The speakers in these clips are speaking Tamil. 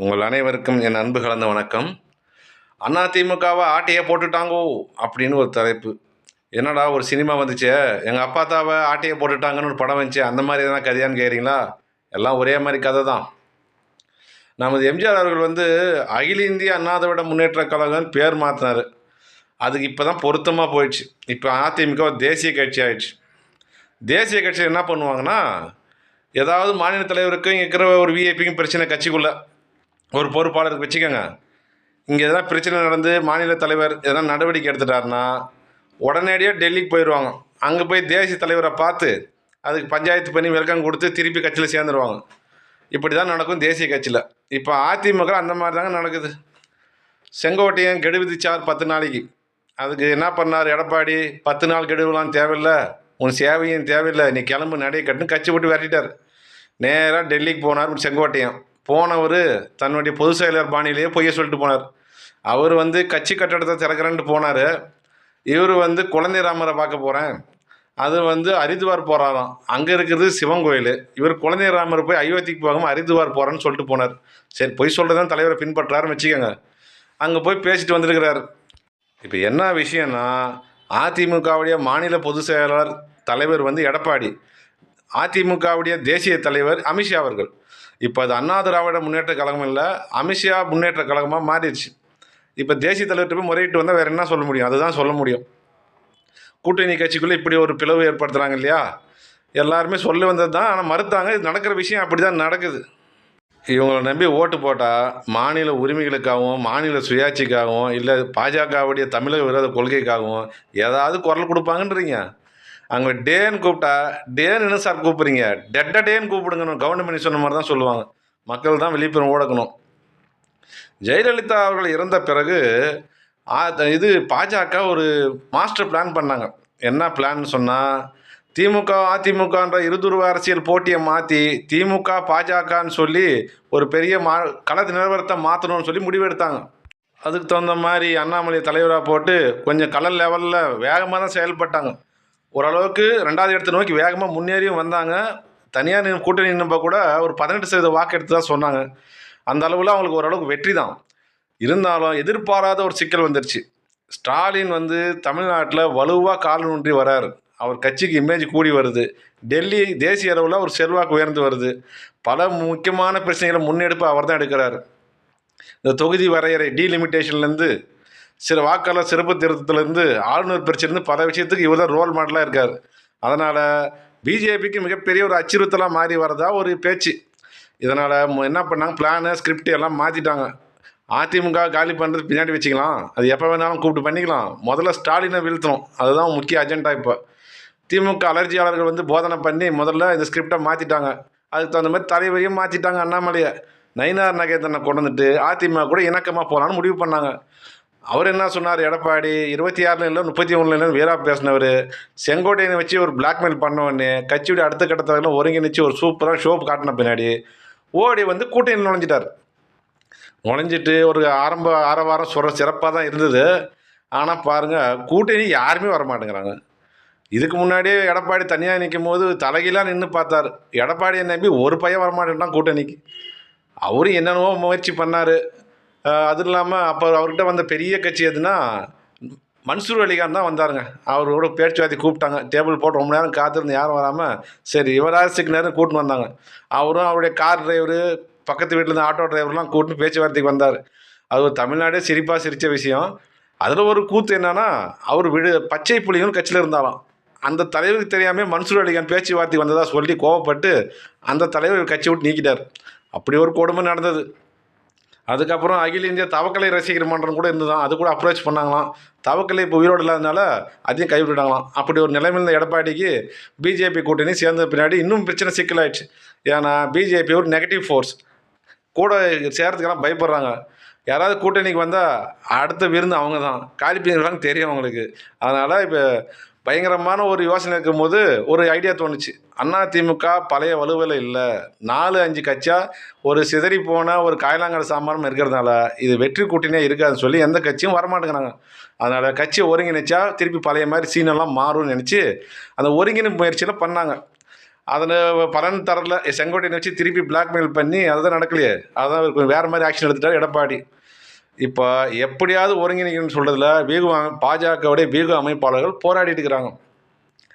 உங்கள் அனைவருக்கும் என் அன்பு கலந்த வணக்கம். அண்ணா திமுகவை போட்டுட்டாங்கோ அப்படின்னு ஒரு தலைப்பு. என்னடா ஒரு சினிமா வந்துச்சே? எங்கள் அப்பா தாவை ஆட்டையே போட்டுட்டாங்கன்னு ஒரு படம் வந்துச்சு? அந்த மாதிரி எதனா கதையான்னு கேட்குறீங்களா எல்லாம் ஒரே மாதிரி கதை தான் நமது எம்ஜிஆர் அவர்கள் வந்து அகில இந்திய அண்ணா திராவிட முன்னேற்ற கழகம்னு பேர் மாற்றினார் அதுக்கு இப்போ தான் பொருத்தமாக போயிடுச்சு. இப்போ அதிமுக தேசிய கட்சி ஆயிடுச்சு. தேசிய கட்சி என்ன பண்ணுவாங்கன்னா ஏதாவது மாநில தலைவருக்கும் இருக்கிற ஒரு விஐபிக்கும் பிரச்சனை கட்சிக்குள்ளே. ஒரு பொறுப்பாளருக்கு வச்சுக்கோங்க. இங்கே எதனா பிரச்சனை நடந்து மாநில தலைவர் எதனா நடவடிக்கை எடுத்துட்டாருன்னா உடனடியாக டெல்லிக்கு போயிடுவாங்க அங்கே போய் தேசிய தலைவரை பார்த்து அதுக்கு பஞ்சாயத்து பண்ணி வெல்கம் கொடுத்து திருப்பி கட்சியில் சேர்ந்துருவாங்க. இப்படி தான் நடக்கும் தேசிய கட்சியில். இப்போ அதிமுக அந்த மாதிரி தாங்க நடக்குது. செங்கோட்டையன் கெடு விதிச்சார் பத்து நாளைக்கு. அதுக்கு என்ன பண்ணார் எடப்பாடி? பத்து நாள் கெடுவெலாம் தேவையில்லை. உன் சேவையும் தேவையில்லை. நீ கிளம்பு நடைய கட்டுன்னு கட்சி விட்டு விரட்டிட்டார். நேராக டெல்லிக்கு போனார் செங்கோட்டையன். போனவர் தன்னுடைய பொதுச் செயலர் பாணியிலேயே பொய்ய சொல்லிட்டு போனார். அவர் வந்து கட்சி கட்டடத்தை திறக்கிறேன்ட்டு போனார். இவர் வந்து குழந்தை ராமரை பார்க்க போகிறேன் அது வந்து ஹரித்வார் போகிறாராம் அங்கே இருக்கிறது சிவன் கோயில். இவர் குழந்தை ராமர் போய் அயோத்திக்கு போகாமல் ஹரித்வார் போகிறேன்னு சொல்லிட்டு போனார். சரி பொய் சொல்கிறதான் தலைவரை பின்பற்றாருன்னு வச்சுக்கோங்க. அங்கே போய் பேசிட்டு வந்திருக்கிறார். இப்போ என்ன விஷயம்னா அதிமுகவுடைய மாநில பொதுச் செயலாளர் தலைவர் வந்து எடப்பாடி. அதிமுகவுடைய தேசிய தலைவர் அமித்ஷா அவர்கள். இப்போ அது அண்ணா திராவிட முன்னேற்ற கழகம் இல்லை அமித்ஷா முன்னேற்ற கழகமாக மாறிடுச்சு. இப்போ தேசிய தலைவர்கிட்ட போய் முறையிட்டு வந்தால் வேறு என்ன சொல்ல முடியும்? அதுதான் சொல்ல முடியும். கூட்டணி கட்சிக்குள்ளே இப்படி ஒரு பிளவு ஏற்படுத்துகிறாங்க இல்லையா? எல்லாருமே சொல்லி வந்தது தான் ஆனால் மறுத்தாங்க இது நடக்கிற விஷயம் அப்படி தான் நடக்குது. இவங்களை நம்பி ஓட்டு போட்டால் மாநில உரிமைகளுக்காகவும் மாநில சுயாட்சிக்காகவும் இல்லை பாஜகவுடைய தமிழக விரோத கொள்கைக்காகவும் ஏதாவது குரல் கொடுப்பாங்கன்றீங்க. அங்கே டேன்னு கூப்பிட்டா டேன்னு என்ன சார் கூப்பிட்றீங்க? டெட்ட டேன்னு கூப்பிடுங்கன்னு கவர்மெண்ட் சொன்ன மாதிரி தான் சொல்லுவாங்க. மக்கள் தான் விழிப்புணர்வு ஓடக்கணும். ஜெயலலிதா அவர்கள் இறந்த பிறகு இது பாஜக ஒரு மாஸ்டர் பிளான் பண்ணாங்க. என்ன பிளான் சொன்னால் திமுக அதிமுகன்ற இருதுருவ அரசியல் போட்டியை மாற்றி திமுக பாஜகன்னு சொல்லி ஒரு பெரிய மா களத்து நிலவரத்தை மாற்றணும்னு சொல்லி முடிவெடுத்தாங்க. அதுக்கு தகுந்த மாதிரி அண்ணாமலை தலைவராக போட்டு கொஞ்சம் கலர் லெவலில் வேகமாக தான் செயல்பட்டாங்க. ஓரளவுக்கு ரெண்டாவது இடத்தை நோக்கி வேகமாக முன்னேறியும் வந்தாங்க. தனியார் கூட்டணி நின்றப்ப கூட ஒரு பதினெட்டு சதவீத வாக்கு எடுத்து தான் சொன்னாங்க. அந்த அளவில் அவங்களுக்கு ஓரளவுக்கு வெற்றி தான். இருந்தாலும் எதிர்பாராத ஒரு சிக்கல் வந்துருச்சு. ஸ்டாலின் வந்து தமிழ்நாட்டில் வலுவாக கால் வராரு. அவர் கட்சிக்கு இமேஜ் கூடி வருது. டெல்லி தேசிய அளவில் ஒரு செல்வாக்கு உயர்ந்து வருது. பல முக்கியமான பிரச்சனைகளை முன்னெடுப்பு அவர் தான் எடுக்கிறார். இந்த தொகுதி வரையறை டீலிமிட்டேஷன்லேருந்து சில வாக்காளர் சிறப்பு திருத்தத்துலேருந்து ஆளுநர் பிரச்சனைலேருந்து பல விஷயத்துக்கு இவர் தான் ரோல் மாடலாக இருக்கார். அதனால் பிஜேபிக்கு மிகப்பெரிய ஒரு அச்சுறுத்தலாக மாறி வரதா ஒரு பேச்சு. இதனால் என்ன பண்ணாங்க? பிளானு ஸ்கிரிப்ட் எல்லாம் மாற்றிட்டாங்க அதிமுக காலி பண்ணுறது பின்னாடி வச்சுக்கலாம். அது எப்போ வேணாலும் கூப்பிட்டு பண்ணிக்கலாம். முதல்ல ஸ்டாலினை வீழ்த்தணும். அதுதான் முக்கிய அஜெண்டா இப்போ. திமுக அலர்ஜியாளர்கள் வந்து போதனை பண்ணி முதல்ல இந்த ஸ்கிரிப்டை மாற்றிட்டாங்க அதுக்கு தகுந்த மாதிரி தலைவரையும் மாற்றிட்டாங்க அண்ணாமலையை. நயினார் நகேந்திரனை கொண்டு வந்துட்டு அதிமுக கூட இணக்கமாக போகலான்னு முடிவு பண்ணாங்க. அவர் என்ன சொன்னார் எடப்பாடி இருபத்தி ஆறில் இல்லை முப்பத்தி ஒன்றில் இல்லை வீரா பேசினவர். செங்கோட்டையனை வச்சு ஒரு பிளாக்மெயில் பண்ணவொடனே கட்சியோட அடுத்த கட்டத்தில் ஒருங்கிணைச்சு ஒரு சூப்பராக ஷோ காட்டின பின்னாடி ஓடி வந்து கூட்டணி நுழைஞ்சிட்டார். நுழைஞ்சிட்டு ஒரு ஆரம்ப ஆர வாரம் சொல்கிற சிறப்பாக தான் இருந்தது. ஆனால் பாருங்கள் கூட்டணி யாருமே வர மாட்டேங்கிறாங்க இதுக்கு முன்னாடியே எடப்பாடி தனியாக நிற்கும் போது தலைகீழாக நின்று பார்த்தார். எடப்பாடியை நம்பி ஒரு பையன் வரமாட்டேன்ட்டான் கூட்டணிக்கு. அவரும் என்னென்னவோ முயற்சி பண்ணார். அதுவும் இல்லாமல் அப்போ அவர்கிட்ட வந்த பெரிய கட்சி எதுனா மன்சூர் அலிகான் தான் வந்தாருங்க. அவரோட பேச்சுவார்த்தை கூப்பிட்டாங்க. டேபிள் போட்டு ரொம்ப நேரம் காத்திருந்து யாரும் வராமல் சரி இவராக நேரம் கூட்டின்னு வந்தாங்க. அவரும் அவருடைய கார் டிரைவரு பக்கத்து வீட்டில் இருந்த ஆட்டோ டிரைவர்லாம் கூப்பிட்டு பேச்சுவார்த்தைக்கு வந்தார். அது ஒரு தமிழ்நாடே சிரிப்பாக சிரித்த விஷயம். அதில் ஒரு கூத்து என்னென்னா அவர் விடு பச்சை புலிகள் கட்சியில் இருந்தாலும் அந்த தலைவருக்கு தெரியாமல் மன்சூர் அலிகான் பேச்சுவார்த்தை வந்ததாக சொல்லி கோவப்பட்டு அந்த தலைவர் கட்சி விட்டு நீக்கிட்டார். அப்படி ஒரு கொடுமை நடந்தது. அதுக்கப்புறம் அகில இந்திய தவக்கலை ரசிகர் மன்றம் கூட இருந்ததாம். அது கூட அப்ரோச் பண்ணாங்களாம். தவக்கலை இப்போ உயிரோடு இல்லாதனால அதையும் கைவிட்டுட்டாங்களாம். அப்படி ஒரு நிலைமையில் இருந்த எடப்பாடிக்கு பிஜேபி கூட்டணி சேர்ந்த பின்னாடி இன்னும் பிரச்சனை சிக்கலாயிடுச்சு. ஏன்னா பிஜேபி ஒரு நெகட்டிவ் ஃபோர்ஸ் கூட சேர்றதுக்கெல்லாம் பயப்படுறாங்க. யாராவது கூட்டணிக்கு வந்தால் அடுத்த விருந்து அவங்க தான் காலி தெரியும் அவங்களுக்கு. அதனால் இப்போ பயங்கரமான ஒரு யோசனை இருக்கும்போது ஒரு ஐடியா தோணுச்சு. அண்ணா திமுக பழைய வலுவில் இல்லை. நாலு அஞ்சு கட்சியாக ஒரு சிதறி போன ஒரு காயலாங்கடை சாமானம் இருக்கிறதுனால இது வெற்றி கூட்டினே இருக்காதுன்னு சொல்லி எந்த கட்சியும் வரமாட்டேங்கிறாங்க. அதனால் கட்சியை ஒருங்கிணைச்சா திருப்பி பழைய மாதிரி சீனெல்லாம் மாறும்னு நினச்சி அந்த ஒருங்கிணைப்பு முயற்சியில் பண்ணாங்க. அதில் பலன் தரல. செங்கோட்டையை வச்சு திருப்பி பிளாக்மெயில் பண்ணி அதுதான் நடக்கலையே. அதான் வேறு மாதிரி ஆக்ஷன் எடுத்துட்டார் எடப்பாடி. இப்போ எப்படியாவது ஒருங்கிணைக்கணும்னு சொல்கிறதுல வீகு பாஜகவுடைய வீகு அமைப்பாளர்கள் போராடிட்டு இருக்கிறாங்க.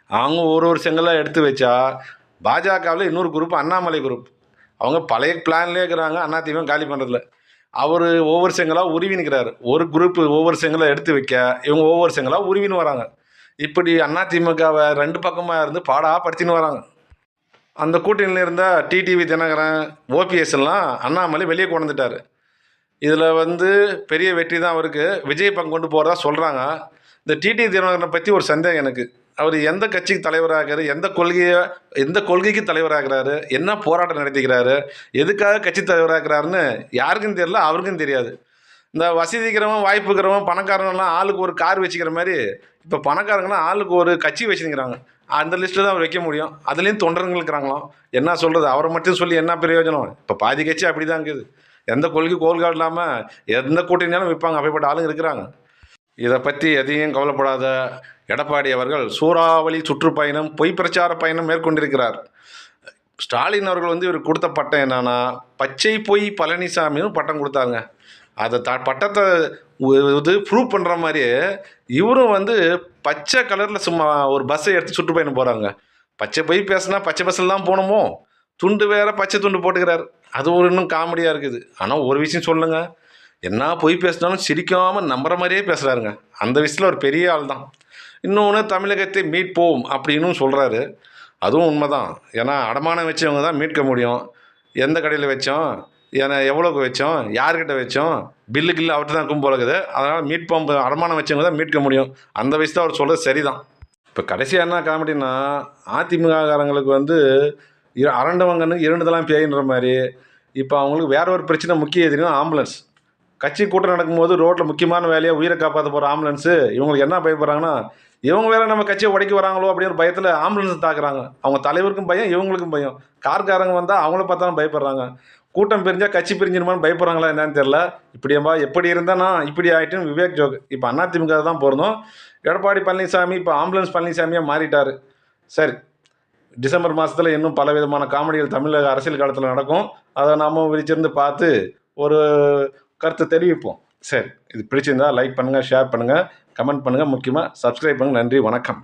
அவங்க ஒரு ஒரு செங்கலாக எடுத்து வச்சா பாஜகவில் இன்னொரு குரூப் அண்ணாமலை குரூப் அவங்க பழைய பிளான்லேயே இருக்கிறாங்க அண்ணாத்தையும் காலி பண்ணுறதில்ல அவர் ஒவ்வொரு செங்கலாக உருவி நிற்கிறாரு ஒரு குரூப் ஒவ்வொரு செங்கலாக எடுத்து வைக்க இவங்க ஒவ்வொரு செங்கலாக உருவின்னு வராங்க. இப்படி அதிமுகவை ரெண்டு பக்கமாக இருந்து பாடாக படுத்தின்னு வராங்க. அந்த கூட்டணியில் இருந்த டிடிவி தினகரன் ஓபிஎஸ் எல்லாம் அண்ணாமலை வெளியே கொண்டு வந்துட்டார். இதில் வந்து பெரிய வெற்றி தான் அவருக்கு. விஜய் பங்கு கொண்டு போகிறதா சொல்கிறாங்க இந்த டிடி தினகரனை பற்றி ஒரு சந்தேகம் எனக்கு. அவர் எந்த கட்சிக்கு தலைவராகிறாரு? எந்த கொள்கையை எந்த கொள்கைக்கு தலைவராகிறாரு? என்ன போராட்டம் நடத்திக்கிறாரு? எதுக்காக கட்சி தலைவராகிறாருன்னு யாருக்கும் தெரியல அவருக்கும் தெரியாது. இந்த வசதிக்கிறவன் வாய்ப்புக்கிறவன் பணக்காரங்கெல்லாம் ஆளுக்கு ஒரு கார் வச்சுக்கிற மாதிரி இப்போ பணக்காரங்களாம் ஆளுக்கு ஒரு கட்சி வச்சுருக்கிறாங்க அந்த லிஸ்ட்டில் தான் அவர் வைக்க முடியும். அதுலேயும் தொண்டர்கள் இருக்கிறாங்களாம். என்ன சொல்கிறது அவரை மட்டும் சொல்லி என்ன பிரயோஜனம்? இப்போ பாதி கட்சி அப்படி தான் இருக்குது. எந்த கொள்கை கோல்காடு இல்லாமல் எந்த கூட்டணியாலும் விற்பாங்க. அப்படிப்பட்ட ஆளுங்க இருக்கிறாங்க. இதை பற்றி எதையும் கவலைப்படாத எடப்பாடி அவர்கள் சூறாவளி சுற்றுப்பயணம் பொய் பிரச்சார பயணம் மேற்கொண்டிருக்கிறார். ஸ்டாலின் அவர்கள் வந்து இவர் கொடுத்த பட்டம் என்னன்னா பச்சை பொய் பழனிசாமின்னு பட்டம் கொடுத்தாங்க. அதை த பட்டத்தை இது ப்ரூவ் பண்ணுற மாதிரியே இவரும் வந்து பச்சை கலரில் சும்மா ஒரு பஸ்ஸை எடுத்து சுற்றுப்பயணம் போகிறாங்க பச்சை பொய் பேசுனா பச்சை பஸ்ஸில் தான் போகணுமோ? துண்டு வேற பச்சை துண்டு போட்டுக்கிறார். அது ஒரு இன்னும் காமெடியாக இருக்குது. ஆனால் ஒரு விஷயம் சொல்லுங்கள் என்ன பொய் பேசினாலும் சிரிக்காமல் நம்புற மாதிரியே பேசுகிறாருங்க அந்த விஷயத்தில் ஒரு பெரிய ஆள் தான். இன்னொன்று தமிழகத்தை மீட்போம் அப்படின்னு சொல்கிறாரு அதுவும் உண்மை தான் ஏன்னா அடமானம் வச்சவங்க தான் மீட்க முடியும். எந்த கடையில் வச்சோம்? ஏன்னா எவ்வளோக்கு வச்சோம்? யார்கிட்ட வச்சோம்? பில்லு கில்லு அவர்கிட்ட தான் கும்பல் இருக்குது. அதனால் மீட்போம் அடமானம் வச்சவங்க தான் மீட்க முடியும். அந்த வயசு அவர் சொல்கிறது சரிதான். இப்போ கடைசியாக என்ன காமெடினா அதிமுககாரங்களுக்கு வந்து இர- அரண்டவங்கன்னு இரண்டுதெல்லாம் பேயின்ற மாதிரி இப்போ அவங்களுக்கு வேற ஒரு பிரச்சனை முக்கிய எதிரினா ஆம்புலன்ஸ் கட்சி கூட்டம் நடக்கும்போது ரோட்டில் முக்கியமான வேலையை உயிரை காப்பாற்ற போகிற ஆம்புலன்ஸு இவங்களுக்கு என்ன பயப்படுறாங்கன்னா இவங்க வேற நம்ம கட்சியை உடைக்க வராங்களோ அப்படிங்கிற பயத்தில் ஆம்புலன்ஸ் தாக்குறாங்க. அவங்க தலைவருக்கும் பயம் இவங்களுக்கும் பயம். கார்காரங்க வந்தால் அவங்கள பார்த்தாலும் பயப்படுறாங்க. கூட்டம் பிரிஞ்சால் கட்சி பிரிஞ்சிருமான்னு பயப்படுறாங்களா என்னன்னு தெரியல. இப்படியம்பா எப்படி இருந்தால் நான் இப்படி ஆயிட்டுன்னு விவேக் ஜோக். இப்போ அதிமுக தான் போகிறோம் எடப்பாடி பழனிசாமி இப்போ ஆம்புலன்ஸ் பழனிசாமியாக மாறிட்டார். சரி டிசம்பர் மாதத்தில் இன்னும் பல விதமான காமெடிகள் தமிழக அரசியல் காலத்தில் நடக்கும். அதை நாம விரிச்சிருந்து பார்த்து ஒரு கருத்தை தெரிவிப்போம். சரி இது பிடிச்சிருந்தா லைக் பண்ணுங்கள் ஷேர் பண்ணுங்கள் கமெண்ட் பண்ணுங்கள் முக்கியமாக சப்ஸ்கிரைப் பண்ணுங்கள் நன்றி வணக்கம்.